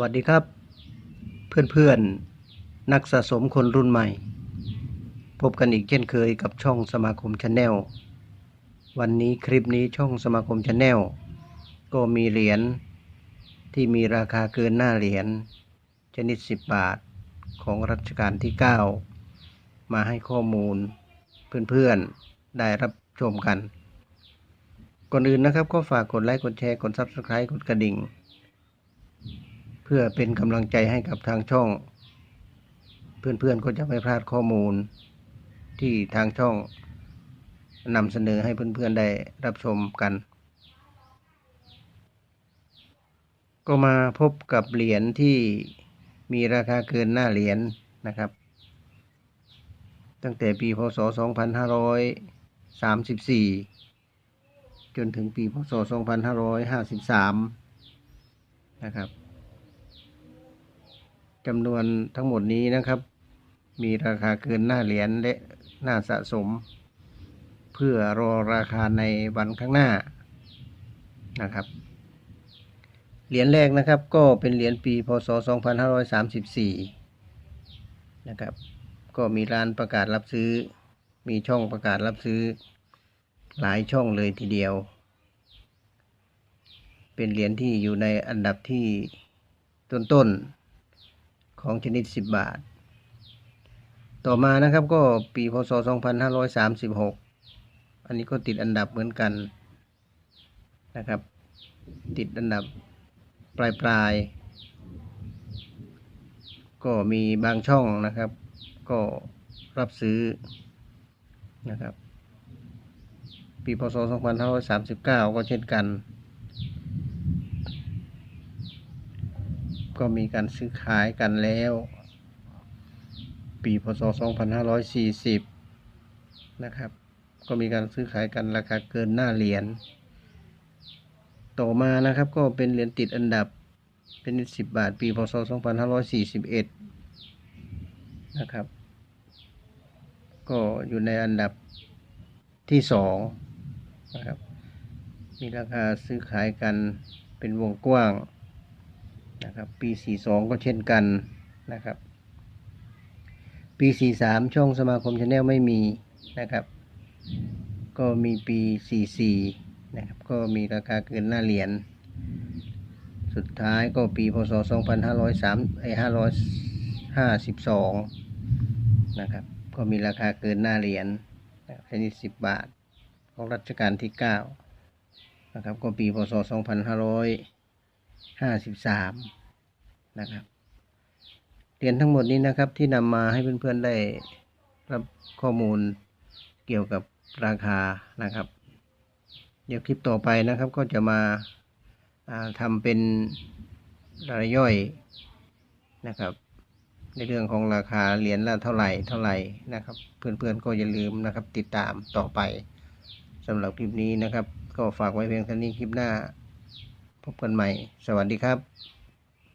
วัสดีครับ เพื่อนๆ นักสะสมคนรุ่นใหม่ พบกันอีกเช่นเคยกับช่องสมาคมชาแนลวันนี้คลิปนี้ช่องสมาคมชาแนลก็มีเหรียญที่มีราคาเกินหน้าเหรียญชนิด 10 บาทของรัชกาลที่ 9 มาให้ข้อมูลเพื่อนๆ ได้รับชมกัน ก่อนอื่นนะครับก็ฝากกดไลค์กดแชร์กด Subscribe กดกระดิ่ง พื่อเป็นกำลังใจให้กับทางช่อง เพื่อนๆก็จะไม่พลาดข้อมูล ที่ทางช่องนำเสนอให้เพื่อนๆได้รับชมกัน ก็มาพบกับเหรียญที่มีราคาเกินหน้าเหรียญนะครับ ตั้งแต่ปีพศ 2534 จนถึงปีพศ 2553 นะครับ จำนวนทั้งหมดนี้นะครับ มีราคาเกินหน้าเหรียญและหน้าสะสม เพื่อรอราคาในวันข้างหน้านะครับ เหรียญแรกนะครับก็เป็นเหรียญปีพศ 2534 นะครับ ก็มีร้านประกาศรับซื้อ มีช่องประกาศรับซื้อ หลายช่องเลยทีเดียว เป็นเหรียญที่อยู่ในอันดับที่ต้นๆ ของชนิด 10 บาท ต่อมานะครับก็ปีพศ 2536 อันนี้ก็ติดอันดับเหมือนกันนะครับ ติดอันดับปลายปลายๆก็มีบางช่องนะครับ ก็รับซื้อนะครับ ปีพศ 2539 ก็เช่นกัน ก็มีการซื้อขายกันแล้ว ปีพศ 2540 นะครับ ก็มีการซื้อขายกันราคาเกินหน้าเหรียญต่อมานะครับก็เป็นเหรียญติดอันดับเป็น 10 บาท ปีพศ 2541 นะครับ ก็อยู่ในอันดับที่สองนะครับมีราคาซื้อขายกันเป็นวงกว้าง นะครับ ปี 42 ก็เช่นกันนะครับ ปี 43 ช่องสมาคมชาแนลไม่มีนะครับ ก็มีปี 44 นะครับ ก็มีราคาเกินหน้าเหรียญ สุดท้ายก็ปีพศ 2503ไอ้552 นะครับ ก็มีราคาเกินหน้าเหรียญชนิด 10 บาท ของรัชกาลที่ 9 นะครับ ก็ปีพศ 2553นะครับเหรียญทั้งหมดนี้นะครับที่นำมาให้เพื่อนๆได้รับข้อมูลเกี่ยวกับราคานะครับ เดี๋ยวคลิปต่อไปนะครับก็จะมาาทำเป็นรายย่อยนะครับ ในเรื่องของราคาเหรียญละเท่าไหร่เท่าไหร่นะครับ เพื่อนๆก็อย่าลืมนะครับ ติดตามต่อไปสำหรับคลิปนี้นะครับ ก็ฝากไว้เพียงเท่านี้คลิปหน้า พบกันใหม่ สวัสดีครับ